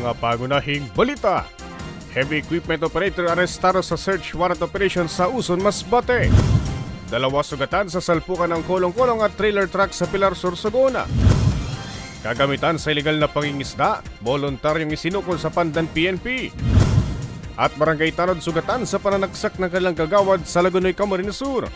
mga pagunahing balita. Heavy equipment operator arestado sa search warrant operation sa Uson, Masbate. Dalawa sugatan sa salpukan ng kolong-kolong at trailer truck sa Pilar, Sorsogon. Kagamitan sa ilegal na pangingisda, voluntaryong isinukol sa Pandan PNP. At barangay Tanod sugatan sa pananaksak ng kanilang kagawad sa Lagunoy, Camarines Sur.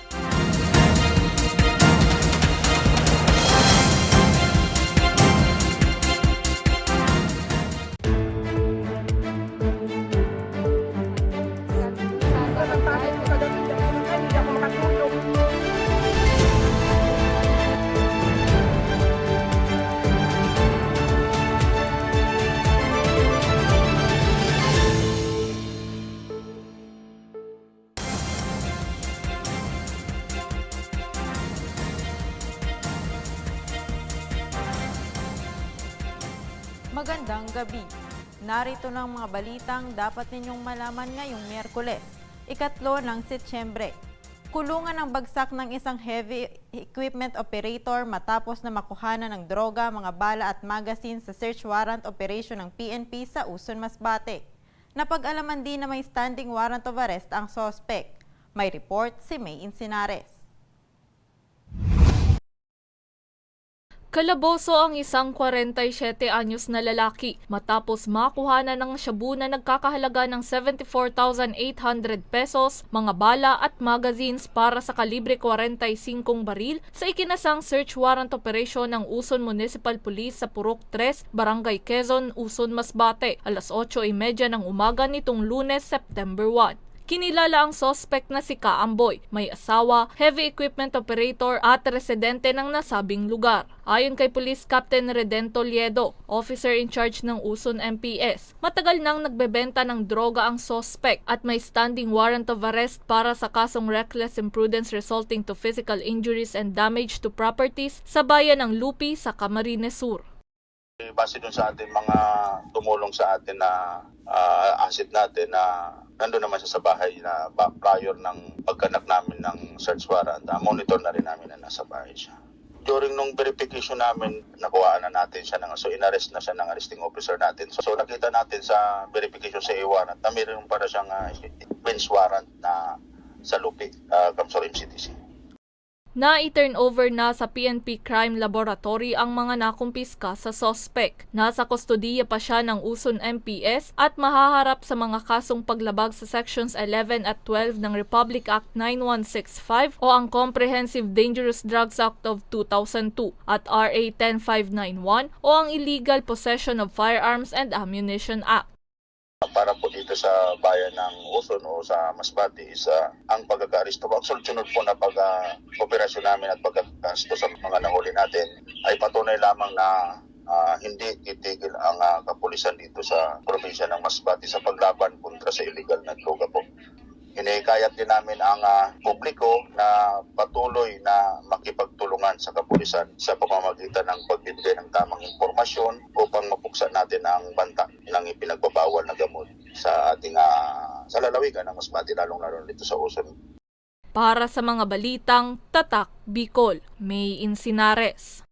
Gabi. Narito ng mga balitang dapat ninyong malaman ngayong Miyerkules, ikatlo ng Setyembre. Kulungan ang bagsak ng isang heavy equipment operator matapos na makuhanan ng droga, mga bala at magazine sa search warrant operation ng PNP sa Uson, Masbate. Napag-alaman din na may standing warrant of arrest ang sospek. May report si May Insinares. Kalaboso ang isang 47 anyos na lalaki matapos makuhanan ng shabu na nagkakahalaga ng 74,800 pesos, mga bala at magazines para sa kalibre 45 baril sa ikinasang search warrant operation ng Uson Municipal Police sa Purok 3, Barangay Quezon, Uson, Masbate, alas 8.30 ng umaga nitong lunes, September 1. Kinilala ang sospek na si Kaamboy, may asawa, heavy equipment operator at residente ng nasabing lugar. Ayon kay Police Captain Redento Liedo, officer in charge ng Uson MPS, matagal nang nagbebenta ng droga ang sospek at may standing warrant of arrest para sa kasong reckless imprudence resulting to physical injuries and damage to properties sa bayan ng Lupi sa Camarines Sur. Base dun sa ating mga tumulong sa atin na ah, asset natin na nandun naman siya sa bahay na prior ng pagkanak namin ng search warrant, ah, monitor na rin namin na nasa bahay siya. During nung verification namin, nakuhaan na natin siya ng, so inarrest na siya ng arresting officer natin. So, so nakita natin sa verification sa A-warrant na mayroon para siyang uh, bench warrant na sa Lupi, uh, Kamsor MCTC. Na-turn over na sa PNP Crime Laboratory ang mga nakumpiska sa sospek. Nasa kustodiya pa siya ng Uson MPS at mahaharap sa mga kasong paglabag sa Sections 11 at 12 ng Republic Act 9165 o ang Comprehensive Dangerous Drugs Act of 2002 at RA 10591 o ang Illegal Possession of Firearms and Ammunition Act. Para po dito sa bayan ng Uson o sa Masbate is ah, ang pagkakaaresto po. Sunod po na pag-operasyon namin at pagkakasto sa mga nahuli natin ay patunay lamang na ah, hindi titigil ang ah, kapulisan dito sa probinsya ng Masbate sa paglaban kontra sa illegal na droga po. Hinihikayat din namin ang ah, publiko na patuloy na makipagtulungan sa kapulisan sa pamamagitan ng pagbibigay ng tamang impormasyon upang mapuksan natin ang banta ng ipinagbabawal na gamot sa ating ah, sa lalawigan ng Masbate lalong lalo dito sa Uson. Para sa mga balitang Tatak Bicol, May Insinares.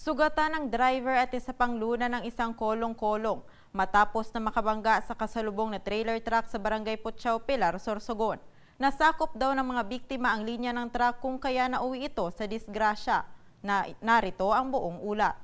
Sugatan ng driver at isa pang luna ng isang kolong-kolong matapos na makabangga sa kasalubong na trailer truck sa barangay Putsao, Pilar, Sorsogon. Nasakop daw ng mga biktima ang linya ng truck kung kaya nauwi ito sa disgrasya. Na, narito ang buong ulat.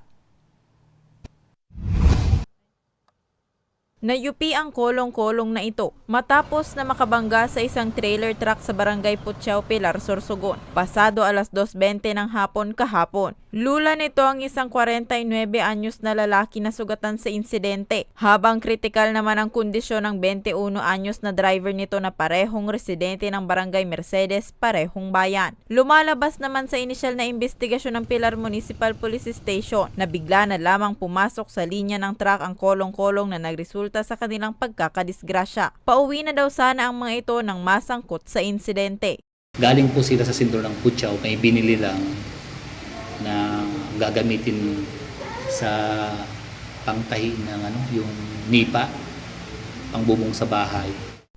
Nayupi ang kolong-kolong na ito matapos na makabangga sa isang trailer truck sa barangay Putsao, Pilar, Sorsogon. Pasado alas 2.20 ng hapon kahapon. Lula nito ang isang 49 anyos na lalaki na sugatan sa insidente, habang kritikal naman ang kondisyon ng 21 anyos na driver nito na parehong residente ng barangay Mercedes, parehong bayan. Lumalabas naman sa inisyal na investigasyon ng Pilar Municipal Police Station na bigla na lamang pumasok sa linya ng truck ang kolong-kolong na nagresulta sa kanilang pagkakadisgrasya. Pauwi na daw sana ang mga ito nang masangkot sa insidente. Galing po sila sa sentro ng Puchaw, may binili lang na gagamitin sa pangtahi ng ano, yung nipa, pangbubong sa bahay.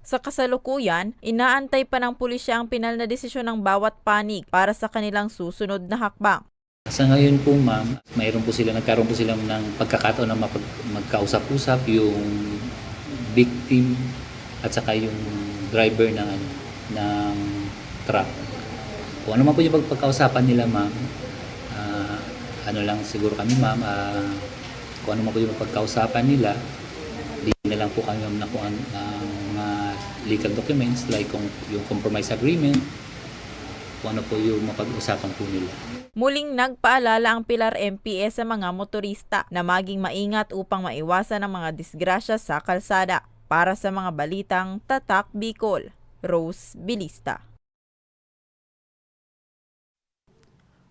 Sa kasalukuyan, inaantay pa ng pulisya ang pinal na desisyon ng bawat panig para sa kanilang susunod na hakbang. Sa ngayon po ma'am, mayroon po sila, nagkaroon po sila ng pagkakataon na mapag, magkausap-usap yung victim at saka yung driver ng, ng truck. Kung ano man po yung pagkakausapan nila ma'am, ano lang siguro kami ma'am, ah, kung ano man po yung pagkausapan nila, di na lang po kami ma'am nakuha ng mga legal documents like kung yung compromise agreement, kung ano po yung mapag-usapan po nila. Muling nagpaalala ang Pilar MPS sa mga motorista na maging maingat upang maiwasan ang mga disgrasya sa kalsada. Para sa mga balitang Tatak Bicol, Rose Bilista.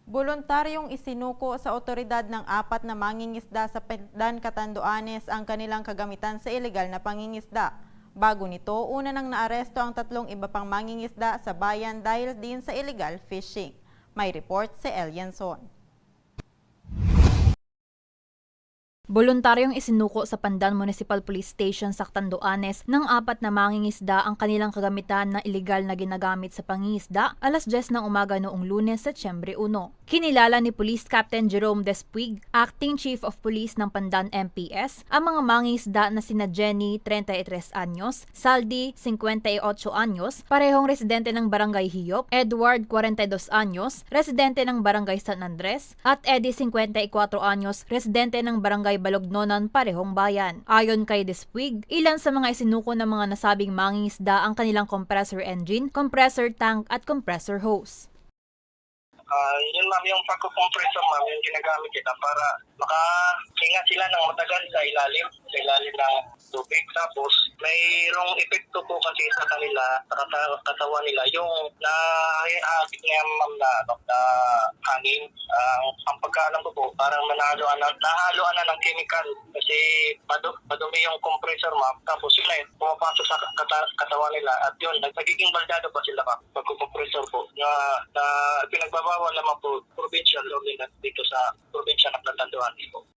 Voluntaryong isinuko sa otoridad ng apat na mangingisda sa Pendan Catanduanes ang kanilang kagamitan sa ilegal na pangingisda. Bago nito, una nang naaresto ang tatlong iba pang mangingisda sa bayan dahil din sa illegal fishing. May report si Elianson. Voluntaryong isinuko sa Pandan Municipal Police Station sa Tanduanes ng apat na mangingisda ang kanilang kagamitan na ilegal na ginagamit sa pangingisda alas 10 ng umaga noong lunes, Setyembre 1. Kinilala ni Police Captain Jerome Despuig, Acting Chief of Police ng Pandan MPS, ang mga mangingisda na sina Jenny, 33 anyos, Saldi, 58 anyos, parehong residente ng Barangay Hiyop, Edward, 42 anyos, residente ng Barangay San Andres, at Eddie, 54 anyos, residente ng Barangay Balognonan, parehong bayan. Ayon kay Despuig, ilan sa mga isinuko ng mga nasabing mangingisda ang kanilang compressor engine, compressor tank at compressor hose. Ah, yun ma'am, yung pagkukompressor ma'am, yung ginagamit kita para makahinga sila ng matagal sa ilalim, sa ilalim ng tubig. Tapos, mayroong epekto po kasi sa kanila, sa kata- katawan nila, yung nahiagit niya ma'am na, ano, na hangin. Ah, ang pagkaalam ko po, parang manahaloan na, nahaluan na ng chemical kasi madu, madumi yung compressor ma'am. Tapos yun na yun, pumapasok sa kata- katawan nila at yun, nagiging baldado pa sila ma'am, pagkukompressor po. Na, na pinagbabawal naman po provincial ordinance dito sa probinsya ng Platanduanes po.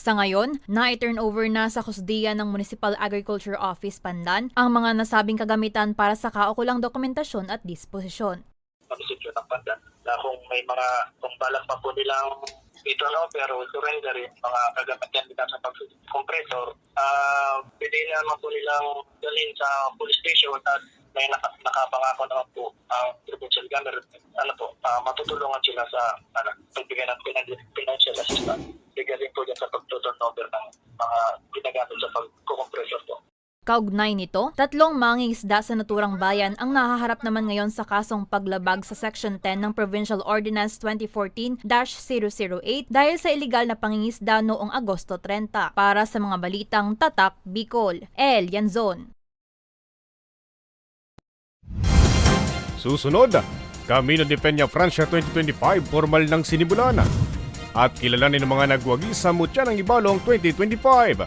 Sa ngayon, na-turn over na sa kusdiya ng Municipal Agriculture Office Pandan ang mga nasabing kagamitan para sa kaukulang dokumentasyon at disposisyon. munisipyo ng Pandan na may mga kung pa po nilang i-turn over o surrender yung mga kagamitan nila sa pag-compressor, ah pwede naman po nilang dalhin sa police station at may naka, nakapangako naman po ang provincial government. Ano po, ah, matutulungan sila sa ano, pagbigay ng finan- financial assistance. Din po dyan sa pag-turn over ng mga ginagamit sa pag-compressor po. Kaugnay nito, tatlong mangingisda sa naturang bayan ang nahaharap naman ngayon sa kasong paglabag sa Section 10 ng Provincial Ordinance 2014-008 dahil sa iligal na pangingisda noong Agosto 30. Para sa mga balitang Tatak, Bicol, El Yanzon. Susunod, Camino de Peña Francia 2025 formal ng sinibulana. At kilalanin ng mga nagwagi sa mutya ng Ibalong 2025.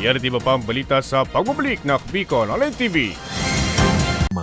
Yan at iba pa ang balita sa pagbubalik ng Bicol Online TV.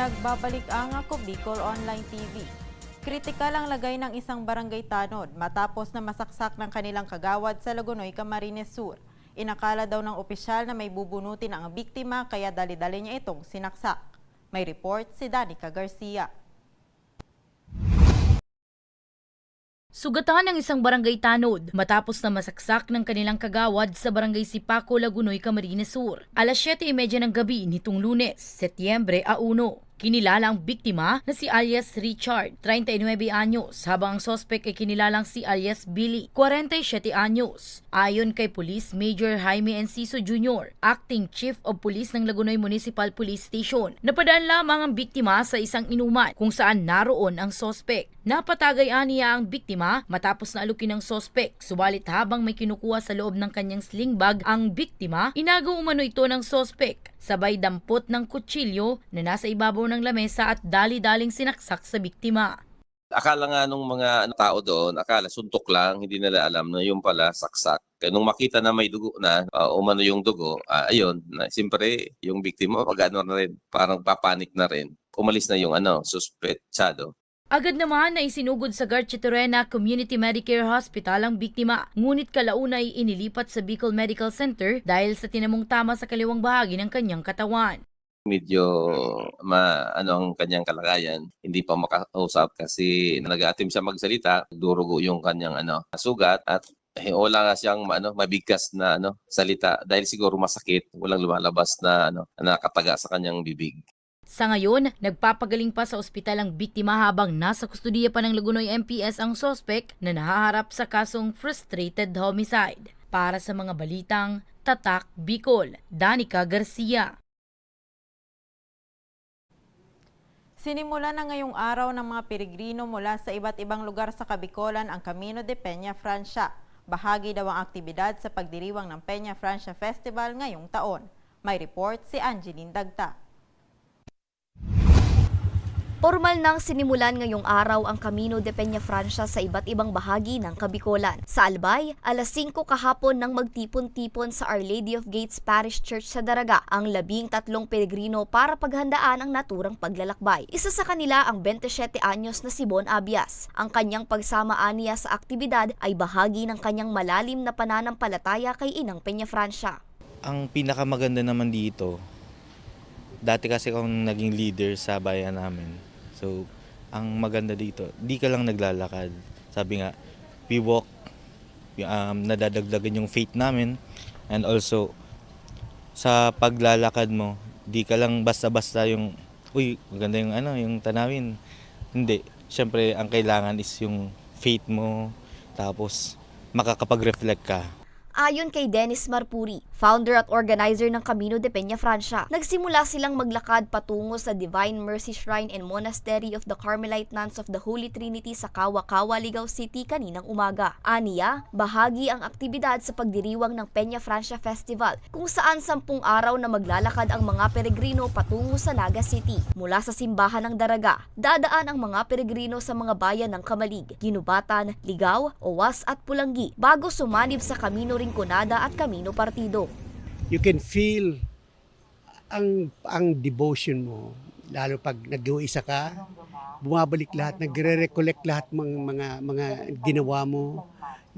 Nagbabalik ang ako Bicol Online TV. Kritikal ang lagay ng isang barangay tanod matapos na masaksak ng kanilang kagawad sa Lagunoy, Camarines Sur. Inakala daw ng opisyal na may bubunutin ang biktima kaya dali-dali niya itong sinaksak. May report si Danica Garcia. Sugatan ng isang barangay tanod matapos na masaksak ng kanilang kagawad sa barangay Sipaco, Lagunoy, Camarines Sur. Alas 7.30 ng gabi nitong lunes, Setyembre a 1. Kinilala ang biktima na si alias Richard, 39 anyos, habang ang sospek ay kinilalang si alias Billy, 47 anyos. Ayon kay Police Major Jaime Enciso Jr., Acting Chief of Police ng Lagunoy Municipal Police Station, napadaan lamang ang biktima sa isang inuman kung saan naroon ang sospek. Napatagay aniya ang biktima matapos na alukin ng sospek, subalit habang may kinukuha sa loob ng kanyang sling bag ang biktima, inagaw umano ito ng sospek, sabay dampot ng kutsilyo na nasa ibabaw ng lamesa at dali-daling sinaksak sa biktima. Akala nga nung mga ano, tao doon, akala suntok lang, hindi nila alam na yung pala saksak. Kaya nung makita na may dugo na, uh, umano yung dugo, ah, ayun, na, siyempre yung biktima, pag ano na rin, parang papanik na rin. Umalis na yung ano, suspetsado. Agad naman na isinugod sa Garchitorena Community Medicare Hospital ang biktima, ngunit kalauna ay inilipat sa Bicol Medical Center dahil sa tinamong tama sa kaliwang bahagi ng kanyang katawan. Medyo ma, ano ang kanyang kalagayan, hindi pa makausap kasi nag-aatim siya magsalita, durugo yung kanyang ano, sugat at eh, wala nga siyang ano, mabigkas na ano, salita dahil siguro masakit, walang lumalabas na ano, nakataga sa kanyang bibig. Sa ngayon, nagpapagaling pa sa ospital ang biktima habang nasa kustudiya pa ng Lagunoy MPS ang sospek na nahaharap sa kasong frustrated homicide. Para sa mga balitang Tatak Bicol, Danica Garcia. Sinimula na ngayong araw ng mga peregrino mula sa iba't ibang lugar sa Kabikolan ang Camino de Peña Francia. Bahagi daw ang aktibidad sa pagdiriwang ng Peña Francia Festival ngayong taon. May report si Angeline Dagta. Formal nang sinimulan ngayong araw ang Camino de Peña Francia sa iba't ibang bahagi ng Kabikolan. Sa Albay, alas 5 kahapon nang magtipon-tipon sa Our Lady of Gates Parish Church sa Daraga ang labing tatlong peregrino para paghandaan ang naturang paglalakbay. Isa sa kanila ang 27 anyos na si Bon Abias. Ang kanyang pagsama aniya sa aktibidad ay bahagi ng kanyang malalim na pananampalataya kay Inang Peña Francia. Ang pinakamaganda naman dito, dati kasi akong naging leader sa bayan namin. So, ang maganda dito, di ka lang naglalakad. Sabi nga, we walk, um, nadadagdagan yung faith namin. And also, sa paglalakad mo, di ka lang basta-basta yung, uy, maganda yung ano, yung tanawin. Hindi. Siyempre, ang kailangan is yung faith mo, tapos makakapag-reflect ka. Ayon kay Dennis Marpuri, founder at organizer ng Camino de Peña Francia, nagsimula silang maglakad patungo sa Divine Mercy Shrine and Monastery of the Carmelite Nuns of the Holy Trinity sa Kawa-Kawa, Ligaw City kaninang umaga. Aniya, bahagi ang aktibidad sa pagdiriwang ng Peña Francia Festival kung saan sampung araw na maglalakad ang mga peregrino patungo sa Naga City. Mula sa simbahan ng Daraga, dadaan ang mga peregrino sa mga bayan ng Kamalig, Ginubatan, Ligaw, Owas at Pulanggi bago sumanib sa Camino Rinconada at Camino Partido. You can feel ang ang devotion mo lalo pag nag-uisa ka bumabalik lahat nagre-recollect lahat mga mga mga ginawa mo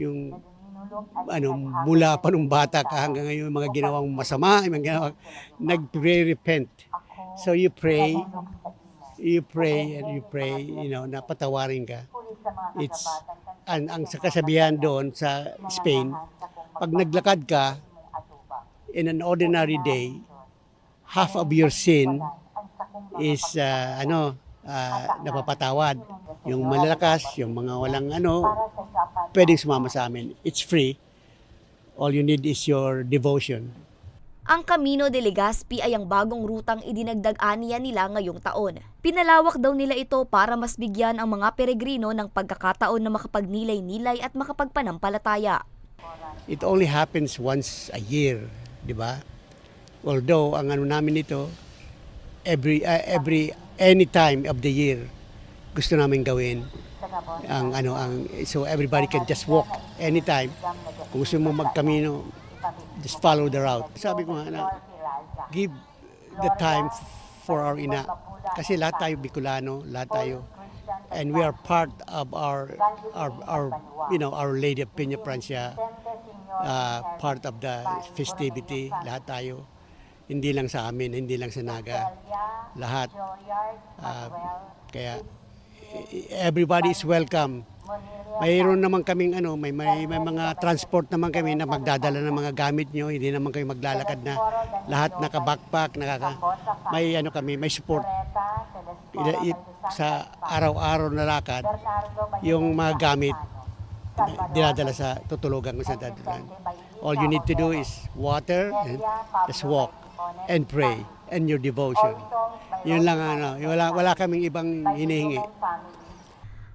yung ano mula pa nung bata ka hanggang ngayon mga ginawa mong masama mga ginawa nagre-repent so you pray you pray and you pray you know napatawarin ka it's ang, ang sa kasabihan doon sa Spain pag naglakad ka in an ordinary day, half of your sin is uh, ano ah, napapatawad. Yung malalakas, yung mga walang ano, pwedeng sumama sa amin. It's free. All you need is your devotion. Ang Camino de Legazpi ay ang bagong rutang idinagdag aniya nila ngayong taon. Pinalawak daw nila ito para mas bigyan ang mga peregrino ng pagkakataon na makapagnilay-nilay at makapagpanampalataya. It only happens once a year, di ba? Although ang ano namin ito, every uh, every any time of the year gusto namin gawin ang ano ang so everybody can just walk anytime. Kung gusto mo magkamino, just follow the route. Sabi ko nga na give the time for our ina kasi lahat tayo Bicolano, lahat tayo and we are part of our our, our you know our Lady of Peña Francia uh, part of the festivity. Lahat tayo. Hindi lang sa amin hindi lang sa Naga. Lahat. Uh, kaya everybody is welcome mayroon naman kaming ano may, may may mga transport naman kami na magdadala ng mga gamit nyo hindi naman kayo maglalakad na lahat naka backpack nakaka may ano kami may support sa araw-araw na lakad yung mga gamit dinadala sa tutulugan ko sa dadalan. All you need to do is water and just walk and pray and your devotion. Yun lang ano, wala, wala kaming ibang hinihingi.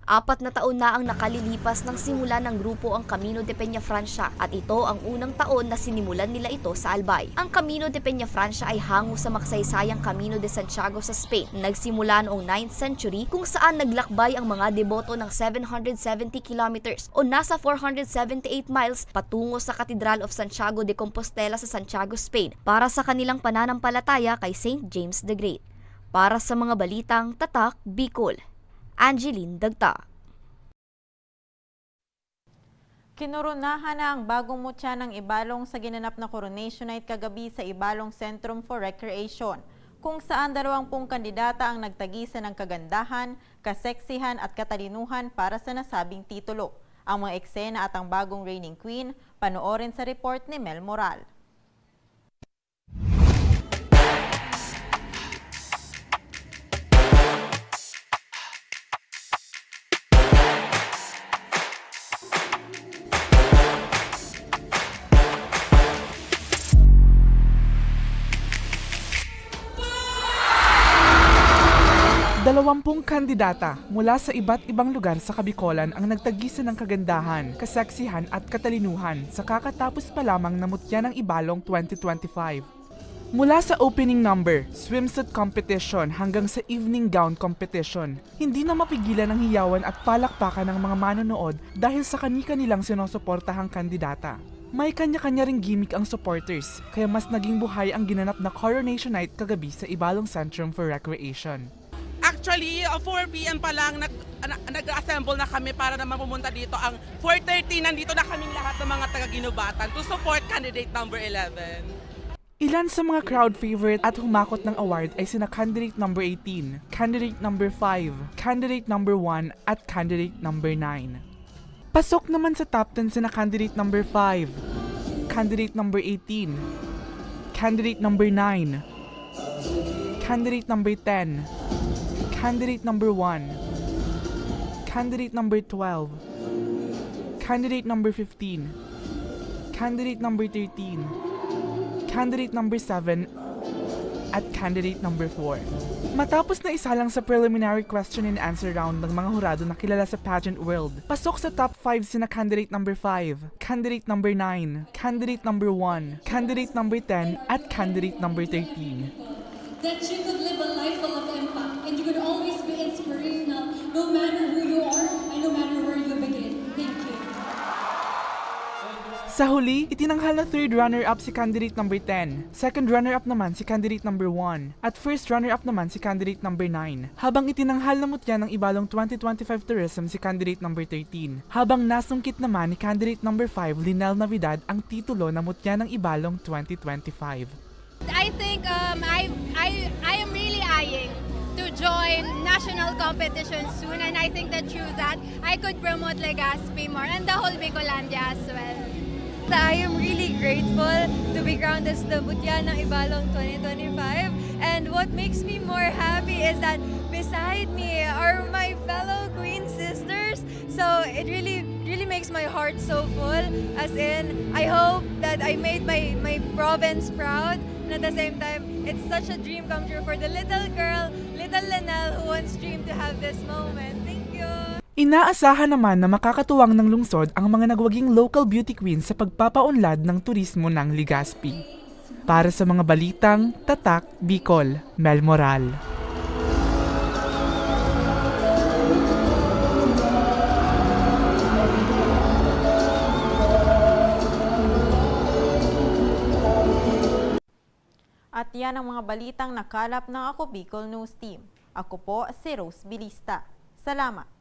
Apat na taon na ang nakalilipas ng simula ng grupo ang Camino de Peña Francia at ito ang unang taon na sinimulan nila ito sa Albay. Ang Camino de Peña Francia ay hango sa makasaysayang Camino de Santiago sa Spain. Nagsimula noong 9th century kung saan naglakbay ang mga deboto ng 770 kilometers o nasa 478 miles patungo sa Cathedral of Santiago de Compostela sa Santiago, Spain para sa kanilang pananampalataya kay St. James the Great. Para sa mga balitang Tatak, Bicol. Angeline Dagta. Kinurunahan na ang bagong mutya ng Ibalong sa ginanap na Coronation Night kagabi sa Ibalong Centrum for Recreation, kung saan dalawampung kandidata ang nagtagisa ng kagandahan, kaseksihan at katalinuhan para sa nasabing titulo. Ang mga eksena at ang bagong reigning queen, panoorin sa report ni Mel Moral. Dalawampung kandidata mula sa iba't ibang lugar sa Kabikolan ang nagtagisa ng kagandahan, kaseksihan at katalinuhan sa kakatapos pa lamang na mutya ng Ibalong 2025. Mula sa opening number, swimsuit competition hanggang sa evening gown competition, hindi na mapigilan ang hiyawan at palakpakan ng mga manonood dahil sa kani-kanilang sinusuportahang kandidata. May kanya-kanya ring gimmick ang supporters, kaya mas naging buhay ang ginanap na Coronation Night kagabi sa Ibalong Centrum for Recreation. Actually, uh, 4 p.m. pa lang nag, na- nag-assemble na kami para naman pumunta dito. Ang 4.30, nandito na kaming lahat ng mga taga-ginubatan to support candidate number 11. Ilan sa mga crowd favorite at humakot ng award ay sina candidate number 18, candidate number 5, candidate number 1 at candidate number 9. Pasok naman sa top 10 sina candidate number 5, candidate number 18, candidate number 9, candidate number 10, candidate number 1, candidate number 12, candidate number 15, candidate number 13, candidate number 7, at candidate number 4. Matapos na isa lang sa preliminary question and answer round ng mga hurado na kilala sa pageant world, pasok sa top 5 sina candidate number 5, candidate number 9, candidate number 1, candidate number 10, at candidate number 13. No matter who you are and no matter where you begin. Thank you. Sa huli, itinanghal na third runner-up si candidate number 10, second runner-up naman si candidate number 1, at first runner-up naman si candidate number 9. Habang itinanghal na mutya ng Ibalong 2025 Tourism si candidate number 13. Habang nasungkit naman ni candidate number 5 Linel Navidad ang titulo na mutya ng Ibalong 2025. I think um, I, I, I am really eyeing to join national competitions soon and I think that through that I could promote Legazpi more and the whole Bicolandia as well. I am really grateful to be crowned as the Mutya ng Ibalong 2025 and what makes me more happy is that beside me are my fellow Queen sisters. So it really, really makes my heart so full. As in, I hope that I made my, my province proud. And at the same time, it's such a dream come true for the little girl, little Lanelle, who once dreamed to have this moment. Thank you. Inaasahan naman na makakatuwang ng lungsod ang mga nagwaging local beauty queens sa pagpapaunlad ng turismo ng Ligaspi. Para sa mga balitang Tatak Bicol, Mel Moral. Yan ang mga balitang nakalap ng Ako Bicol News Team. Ako po si Rose Bilista. Salamat!